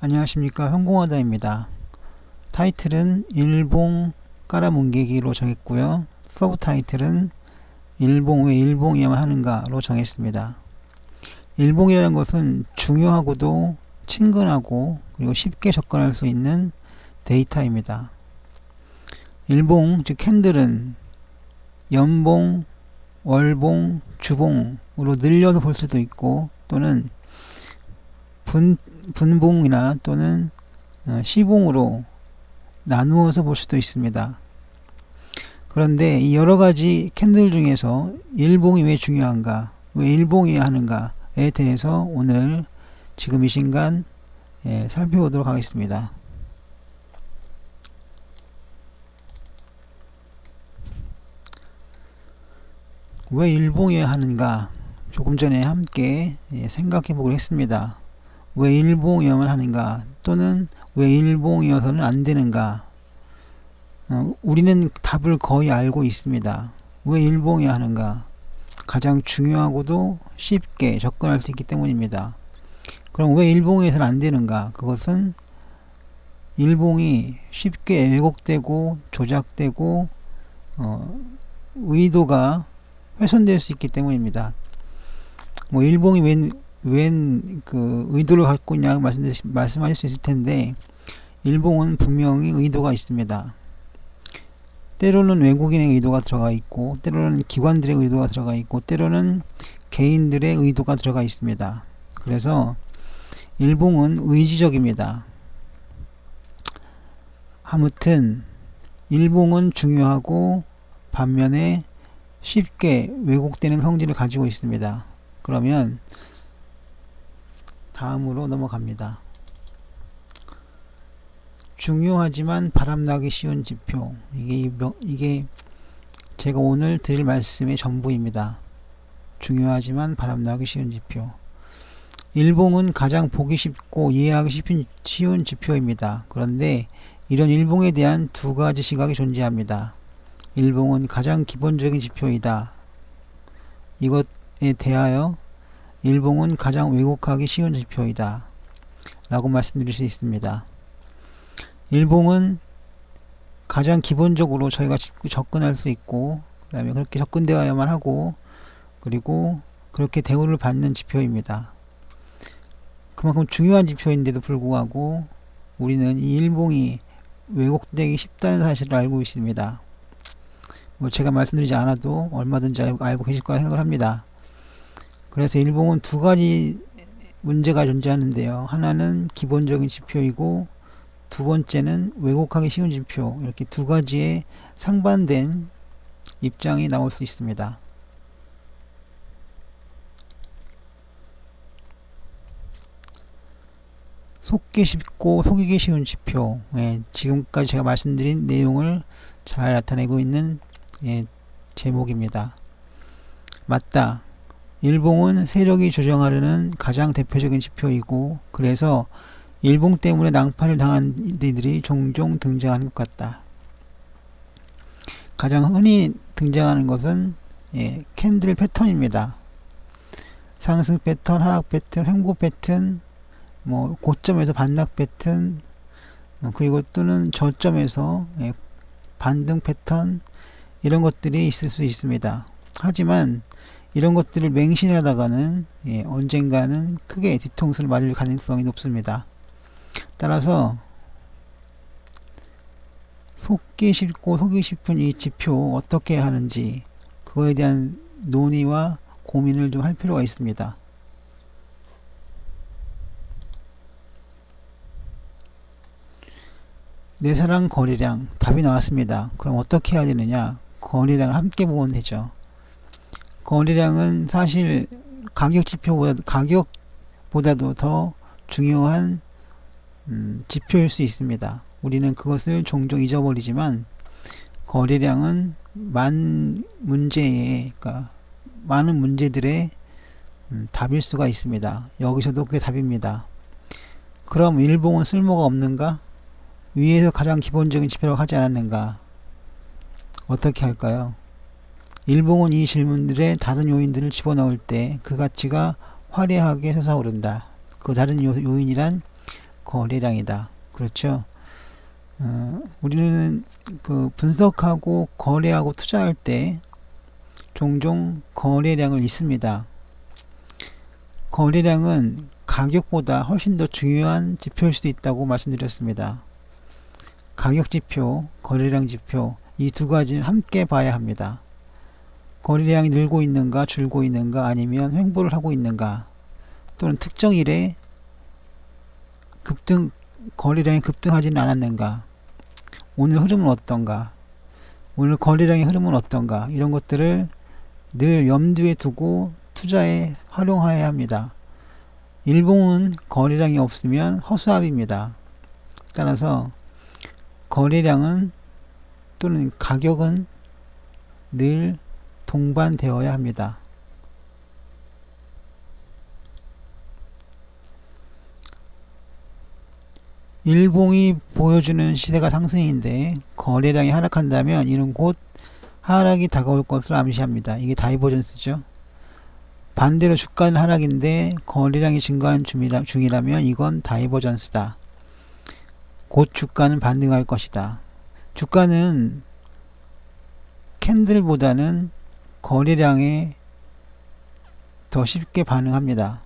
안녕하십니까 성공하다입니다. 타이틀은 일봉 깔아뭉개기로 정했고요. 서브 타이틀은 일봉 왜 일봉이야만 하는가로 정했습니다. 일봉이라는 것은 중요하고도 친근하고 그리고 쉽게 접근할 수 있는 데이터입니다. 일봉 즉 캔들은 연봉, 월봉, 주봉으로 늘려서 볼 수도 있고 또는 분, 분봉이나 또는 어, 시봉으로 나누어서 볼 수도 있습니다. 그런데 이 여러 가지 캔들 중에서 일봉이 왜 중요한가, 왜 일봉이어야 하는가에 대해서 오늘 지금 이 순간 예, 살펴보도록 하겠습니다. 왜 일봉이어야 하는가 조금 전에 함께 예, 생각해 보기로 했습니다. 왜 일봉이어야만 하는가 또는 왜 일봉이어서는 안 되는가 어, 우리는 답을 거의 알고 있습니다. 왜 일봉이어야 하는가 가장 중요하고도 쉽게 접근할 수 있기 때문입니다. 그럼 왜 일봉에서는 안 되는가 그것은 일봉이 쉽게 왜곡되고 조작되고 어, 의도가 훼손될 수 있기 때문입니다. 뭐 일봉이 웬, 웬, 그, 의도를 갖고 있냐 말씀, 말씀하실 수 있을 텐데, 일봉은 분명히 의도가 있습니다. 때로는 외국인의 의도가 들어가 있고, 때로는 기관들의 의도가 들어가 있고, 때로는 개인들의 의도가 들어가 있습니다. 그래서, 일봉은 의지적입니다. 아무튼, 일봉은 중요하고, 반면에 쉽게 왜곡되는 성질을 가지고 있습니다. 그러면 다음으로 넘어갑니다. 중요하지만 바람나기 쉬운 지표. 이게, 이게 제가 오늘 드릴 말씀의 전부입니다. 중요하지만 바람나기 쉬운 지표. 일봉은 가장 보기 쉽고 이해하기 쉬운 지표입니다. 그런데 이런 일봉에 대한 두 가지 시각이 존재합니다. 일봉은 가장 기본적인 지표이다. 이것에 대하여 일봉은 가장 왜곡하기 쉬운 지표이다. 라고 말씀드릴 수 있습니다. 일봉은 가장 기본적으로 저희가 접근할 수 있고, 그 다음에 그렇게 접근되어야만 하고, 그리고 그렇게 대우를 받는 지표입니다. 그만큼 중요한 지표인데도 불구하고 우리는 이 일봉이 왜곡되기 쉽다는 사실을 알고 있습니다. 뭐 제가 말씀드리지 않아도 얼마든지 알고, 계실 거라 생각을 합니다. 그래서 일봉은 두 가지 문제가 존재하는데요. 하나는 기본적인 지표이고 두 번째는 왜곡하기 쉬운 지표 이렇게 두 가지의 상반된 입장이 나올 수 있습니다. 속기 쉽고 속이기 쉬운 지표 예, 지금까지 제가 말씀드린 내용을 잘 나타내고 있는 예, 제목입니다. 맞다. 일봉은 세력이 조정하려는 가장 대표적인 지표이고 그래서 일봉 때문에 낭파를 당한 이들이 종종 등장하는 것 같다. 가장 흔히 등장하는 것은 예, 캔들 패턴입니다. 상승 패턴, 하락 패턴, 횡보 패턴, 뭐 고점에서 반락 패턴, 어, 그리고 또는 저점에서 예, 반등 패턴 이런 것들이 있을 수 있습니다. 하지만 이런 것들을 맹신하다가는 예, 언젠가는 크게 뒤통수를 맞을 가능성이 높습니다. 따라서 속기 쉽고 속기 싶은 이 지표 어떻게 하는지 그거에 대한 논의와 고민을 좀 할 필요가 있습니다. 내 사랑 거래량 답이 나왔습니다. 그럼 어떻게 해야 되느냐? 거래량을 함께 보면 되죠. 거래량은 사실 가격 지표보다 가격보다도 더 중요한 음, 지표일 수 있습니다. 우리는 그것을 종종 잊어버리지만 거래량은 만 문제의 그러니까 많은 문제들의 음, 답일 수가 있습니다. 여기서도 그게 답입니다. 그럼 일봉은 쓸모가 없는가? 위에서 가장 기본적인 지표라고 하지 않았는가? 어떻게 할까요? 일봉은 이 질문들의 다른 요인들을 집어넣을 때 그 가치가 화려하게 솟아오른다. 그 다른 요, 요인이란 거래량이다. 그렇죠? 어, 우리는 그 분석하고 거래하고 투자할 때 종종 거래량을 잊습니다. 거래량은 가격보다 훨씬 더 중요한 지표일 수도 있다고 말씀드렸습니다. 가격 지표, 거래량 지표 이 두 가지는 함께 봐야 합니다. 거래량이 늘고 있는가 줄고 있는가 아니면 횡보를 하고 있는가 또는 특정 일에 급등 거래량이 급등하지는 않았는가 오늘 흐름은 어떤가 오늘 거래량의 흐름은 어떤가 이런 것들을 늘 염두에 두고 투자에 활용해야 합니다. 일봉은 거래량이 없으면 허수아비입니다. 따라서 거래량은 또는 가격은 늘 동반되어야 합니다. 일봉이 보여주는 시세가 상승인데 거래량이 하락한다면 이는 곧 하락이 다가올 것을 암시합니다. 이게 다이버전스죠. 반대로 주가는 하락인데 거래량이 증가하는 중이라, 면 이건 다이버전스다. 곧 주가는 반등할 것이다. 주가는 캔들보다는 거래량에 더 쉽게 반응합니다.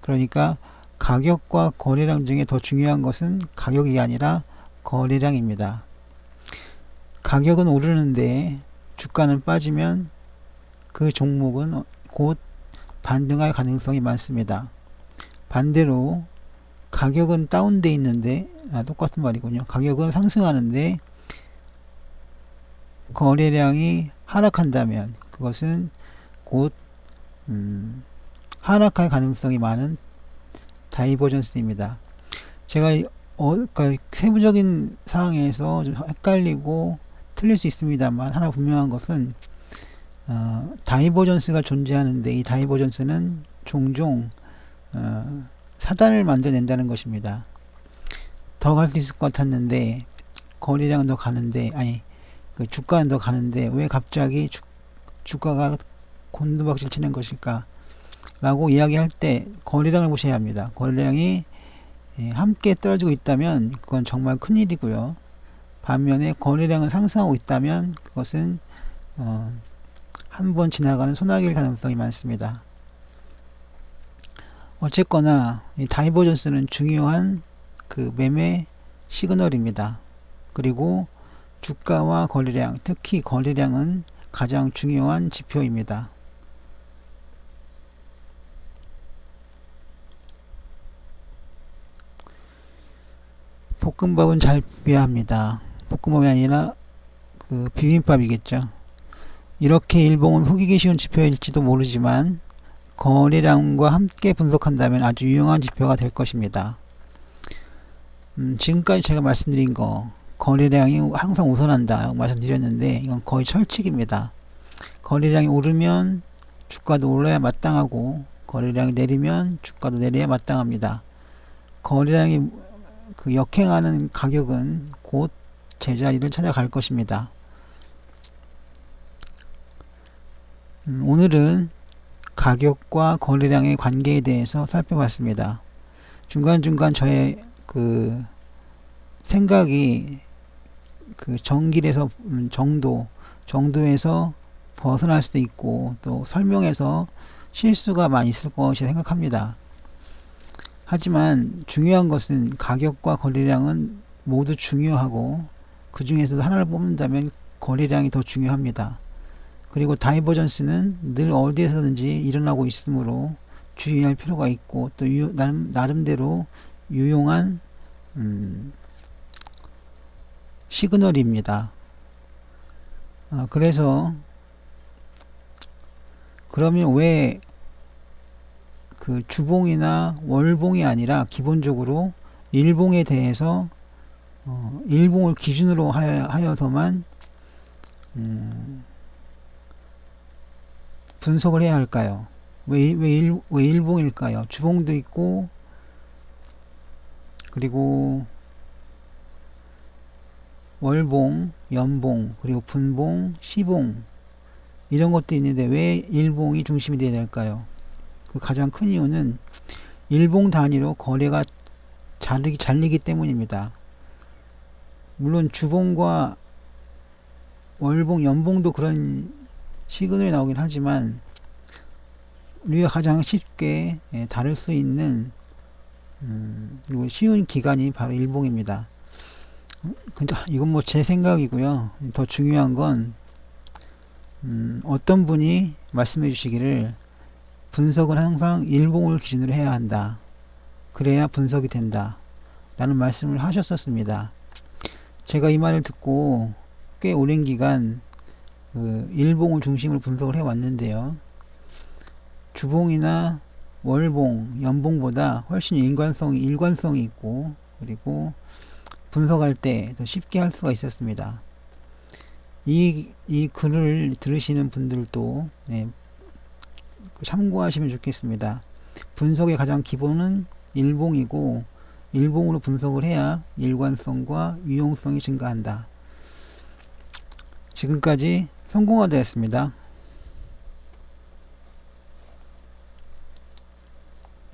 그러니까 가격과 거래량 중에 더 중요한 것은 가격이 아니라 거래량입니다. 가격은 오르는데 주가는 빠지면 그 종목은 곧 반등할 가능성이 많습니다. 반대로 가격은 다운돼 있는데 아, 똑같은 말이군요. 가격은 상승하는데 거래량이 하락한다면 그것은 곧 음, 하락할 가능성이 많은 다이버전스입니다. 제가 어, 그러니까 세부적인 상황에서 좀 헷갈리고 틀릴 수 있습니다만 하나 분명한 것은 어, 다이버전스가 존재하는데 이 다이버전스는 종종 어, 사단을 만들어낸다는 것입니다. 더 갈 수 있을 것 같았는데 거래량은 더 가는데 아니 그 주가는 더 가는데 왜 갑자기 주, 주가가 곤두박질 치는 것일까? 라고 이야기할 때 거래량을 보셔야 합니다. 거래량이 예, 함께 떨어지고 있다면 그건 정말 큰일이고요. 반면에 거래량은 상승하고 있다면 그것은 어, 한 번 지나가는 소나기일 가능성이 많습니다. 어쨌거나 이 다이버전스는 중요한 그 매매 시그널입니다. 그리고 주가와 거래량, 특히 거래량은 가장 중요한 지표입니다. 볶음밥은 잘 비벼야 합니다. 볶음밥이 아니라 그 비빔밥이겠죠. 이렇게 일봉은 속이기 쉬운 지표일지도 모르지만 거래량과 함께 분석한다면 아주 유용한 지표가 될 것입니다. 음, 지금까지 제가 말씀드린 거 거래량이 항상 우선한다 고 말씀드렸는데 이건 거의 철칙입니다. 거래량이 오르면 주가도 올라야 마땅하고 거래량이 내리면 주가도 내려야 마땅합니다. 거래량이 그 역행하는 가격은 곧 제자리를 찾아갈 것입니다. 음, 오늘은 가격과 거래량의 관계에 대해서 살펴봤습니다. 중간중간 저의 그 생각이 그 정길에서 음, 정도 정도에서 벗어날 수도 있고 또 설명에서 실수가 많이 있을 것이 생각합니다. 하지만 중요한 것은 가격과 거래량은 모두 중요하고 그 중에서도 하나를 뽑는다면 거래량이 더 중요합니다. 그리고 다이버전스는 늘 어디에서든지 일어나고 있으므로 주의할 필요가 있고 또 유, 나름, 나름대로 유용한 음, 시그널입니다. 어, 그래서 그러면 왜 그 주봉이나 월봉이 아니라 기본적으로 일봉에 대해서 어, 일봉을 기준으로 하여, 서만 음, 분석을 해야 할까요? 왜, 왜, 일, 왜 일봉일까요? 주봉도 있고 그리고 월봉, 연봉, 그리고 분봉, 시봉 이런 것도 있는데 왜 일봉이 중심이 되어야 될까요? 그 가장 큰 이유는 일봉 단위로 거래가 잘리기, 잘리기 때문입니다. 물론 주봉과 월봉, 연봉도 그런 시그널이 나오긴 하지만 우리가 가장 쉽게 예, 다룰 수 있는 음, 그리고 쉬운 기간이 바로 일봉입니다. 음, 근데 이건 뭐 제 생각이고요. 더 중요한 건 음, 어떤 분이 말씀해 주시기를 분석은 항상 일봉을 기준으로 해야 한다. 그래야 분석이 된다. 라는 말씀을 하셨었습니다. 제가 이 말을 듣고 꽤 오랜 기간 그 일봉을 중심으로 분석을 해 왔는데요. 주봉이나 월봉, 연봉보다 훨씬 일관성이 일관성이 있고 그리고 분석할 때 더 쉽게 할 수가 있었습니다. 이, 이 글을 들으시는 분들도 예, 그 참고하시면 좋겠습니다. 분석의 가장 기본은 일봉이고 일봉으로 분석을 해야 일관성과 유용성이 증가한다. 지금까지 성공화되었습니다.